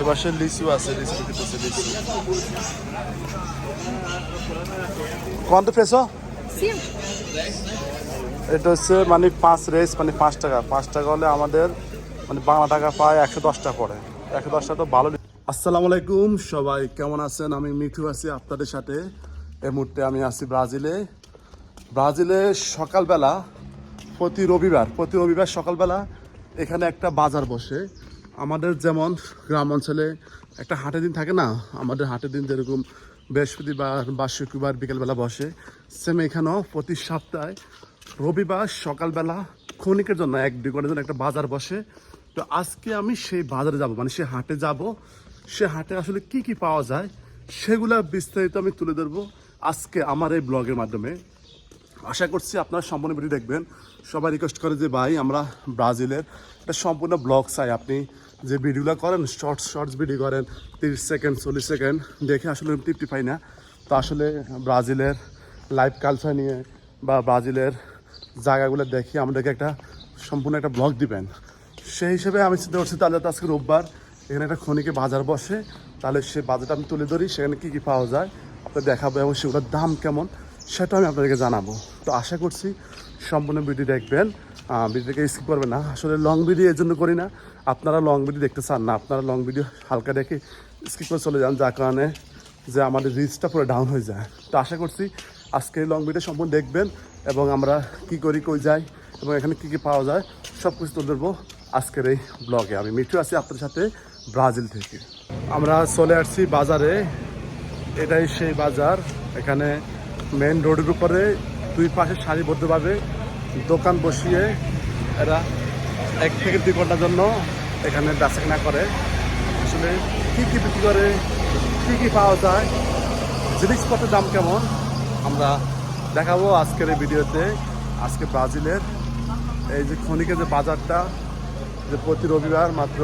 এপাশে লিচু আছে লিচু বিক্রি লিচু। কত পেছো এটা হচ্ছে মানে পাঁচ রেস মানে পাঁচ টাকা। পাঁচ টাকা হলে আমাদের মানে বাংলা টাকা পায় একশো দশ টাকা পড়ে। একশো দশ টাকা তো ভালো আসসালামু আলাইকুম সবাই কেমন আছেন? আমি মিঠু আছি আপনাদের সাথে। এই মুহূর্তে আমি আছি ব্রাজিলে। ব্রাজিলে সকালবেলা প্রতি রবিবার প্রতি রবিবার সকালবেলা এখানে একটা বাজার বসে। আমাদের যেমন গ্রাম অঞ্চলে একটা হাটের দিন থাকে না, আমাদের হাটের দিন যেরকম বৃহস্পতিবার বা শুক্রবার বিকেলবেলা বসে সেম এখানেও প্রতি সপ্তাহে রবিবার সকালবেলা ক্ষণিকের জন্য এক দুই ঘণ্টার জন্য একটা বাজার বসে। তো আজকে আমি সেই বাজারে যাব মানে সে হাটে যাব। সে হাটে আসলে কি কি পাওয়া যায় সেগুলা বিস্তারিত আমি তুলে ধরবো আজকে আমার এই ব্লগের মাধ্যমে। আশা করছি আপনারা সম্পূর্ণ ভিডিও দেখবেন। সবাই রিকোয়েস্ট করে যে, ভাই, আমরা ব্রাজিলের একটা সম্পূর্ণ ব্লগ চাই। আপনি যে ভিডিওগুলো করেন শর্টস শর্টস ভিডিও করেন, তিরিশ সেকেন্ড চল্লিশ সেকেন্ড দেখে আসলে আমি তৃপ্তি পাই না। তো আসলে ব্রাজিলের লাইফ কালচার নিয়ে বা ব্রাজিলের জায়গাগুলো দেখে আমাদেরকে একটা সম্পূর্ণ একটা ব্লগ দিবেন। সেই হিসেবে আমি চিন্তা করছি, তাহলে আজকে রোববার, এখানে একটা খনিকে বাজার বসে, তাহলে সে বাজারটা আমি তুলে ধরি, সেখানে কী কী পাওয়া যায়? আপনার দেখাবো এবং সেগুলোর দাম কেমন? সেটা আমি আপনাদেরকে জানাব। তো আশা করছি সম্পূর্ণ ভিডিও দেখবেন। ভিডিওটাকে স্কিপ করবেন না। আসলে লং ভিডিও এর জন্য করি না। আপনারা লং ভিডিও দেখতে চান না। আপনারা লং ভিডিও হালকা দেখে স্কিপ করে চলে যান, যার কারণে যে আমাদের রিচটা পুরো ডাউন হয়ে যায়। তো আশা করছি আজকে লং ভিডিও সম্পূর্ণ দেখবেন এবং আমরা কি করি, কই যাই এবং এখানে কী কী পাওয়া যায় সব কিছু তুলে ধরবো আজকের এই ব্লগে আমি মিঠু আছি আপনাদের সাথে ব্রাজিল থেকে। আমরা চলে আসছি বাজারে। এটাই সেই বাজার। এখানে মেন রোডের উপরে দুই পাশে সারিবদ্ধভাবে দোকান বসিয়ে এরা এক থেকে দুই ঘণ্টার জন্য এখানে বেচাকেনা করে। আসলে কী কী বিক্রি করে, কী কী পাওয়া যায়, জিনিসপত্রের দাম কেমন, আমরা দেখাবো আজকের এই ভিডিওতে। আজকে ব্রাজিলের এই যে খনিকের যে বাজারটা, যে প্রতি রবিবার মাত্র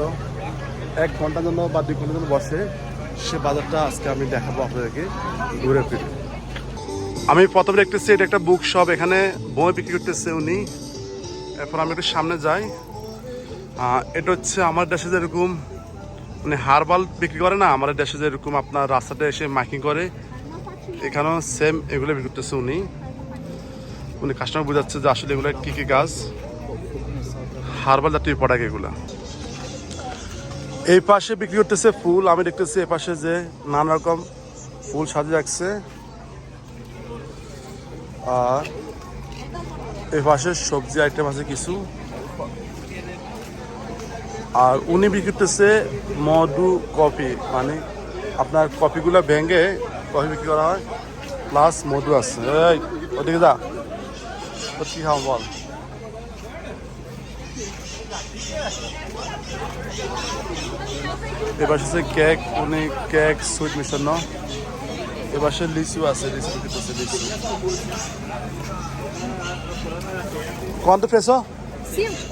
এক ঘণ্টার জন্য বা দুই ঘণ্টার জন্য বসে, সে বাজারটা আজকে আমি দেখাবো আপনাদেরকে ঘুরে ফিরে। আমি প্রথমে দেখতেছি এটা একটা বুক শপ এখানে বই বিক্রি করতেছে উনি। এরপর আমি একটু সামনে যাই। এটা হচ্ছে আমার দেশে যেরকম মানে হারবাল বিক্রি করে না, আমাদের দেশে যেরকম আপনার রাস্তাতে এসে মাইকিং করে, এখানেও সেম এগুলো বিক্রি করতেছে উনি। উনি কাস্টমার বোঝাচ্ছে যে আসলে এগুলো কী কী গাছ। হারবাল জাতীয় প্রোডাক্ট এগুলা। এই পাশে বিক্রি করতেছে ফুল, আমি দেখতেছি এই পাশে যে নানা রকম ফুল সাজিয়ে রাখছে। আর এই পাশে সবজি আইটেম আছে কিছু। আর উনি বিক্রি করতেছে মধু কফি মানে আপনার কফিগুলো ভেঙে কফি বিক্রি করা হয় প্লাস মধু আছে। ওদিকে যা। কি খাও বল? এবার কেক উনি কেক সুইট মিশানো। এবার সে লিচু আছে লিচু বিক্রি লিচু। কত Cinco.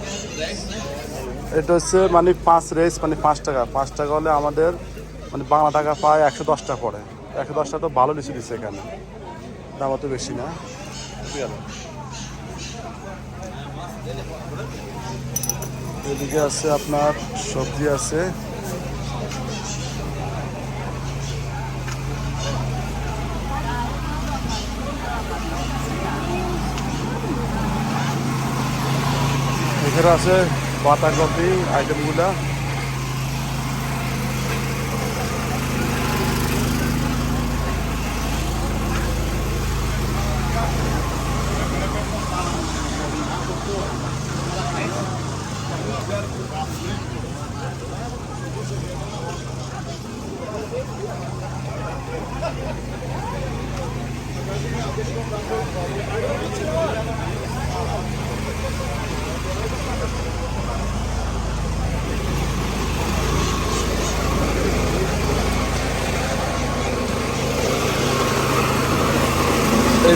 এটা হচ্ছে মানে পাঁচ রেস মানে পাঁচ টাকা। পাঁচ টাকা হলে আমাদের মানে বাংলা টাকা পায় একশো দশ টাকা পড়ে। একশো দশ টাকা তো ভালো লিচু দিচ্ছে এখানে। দাম অত বেশি না। এদিকে আছে আপনার সবজি আছে। এখানে আছে বাঁধাকপি আইটেমগুলা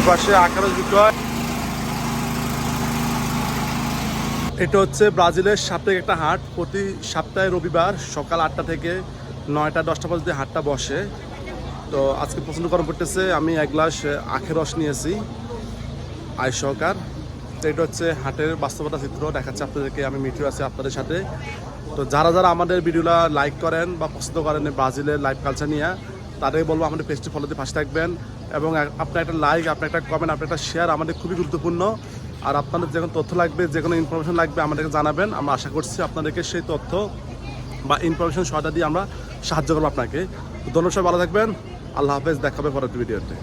পাশে হয়। এটা হচ্ছে ব্রাজিলের সাপ্তাহিক একটা হাট। প্রতি সপ্তাহে রবিবার সকাল আটটা থেকে নয়টা, দশটা পর্যন্ত হাটটা বসে। তো আজকে পছন্দ গরম পড়তেছে, আমি এক গ্লাস আখের রস নিয়েছি, আয় সহকার। তো এটা হচ্ছে হাটের বাস্তবতা চিত্র, দেখাচ্ছে আপনাদেরকে, আমি মিঠু আছি আপনাদের সাথে। তো যারা যারা আমাদের ভিডিওটা লাইক করেন বা পছন্দ করেন ব্রাজিলের লাইভ কালচার নিয়ে তাদের বলব আমাদের পেজটি ফলোতে পাশে থাকবেন এবং আপনার একটা লাইক আপনার একটা কমেন্ট আপনার একটা শেয়ার আমাদের খুবই গুরুত্বপূর্ণ। আর আপনাদের যে কোনো তথ্য লাগবে, যে কোনো ইনফরমেশন লাগবে, আমাদেরকে জানাবেন। আমরা আশা করছি আপনাদেরকে সেই তথ্য বা ইনফরমেশন সহায়তা দিয়ে আমরা সাহায্য করব আপনাকে। ধন্যবাদ ভালো থাকবেন। আল্লাহ হাফেজ দেখাবে পরের ভিডিওতে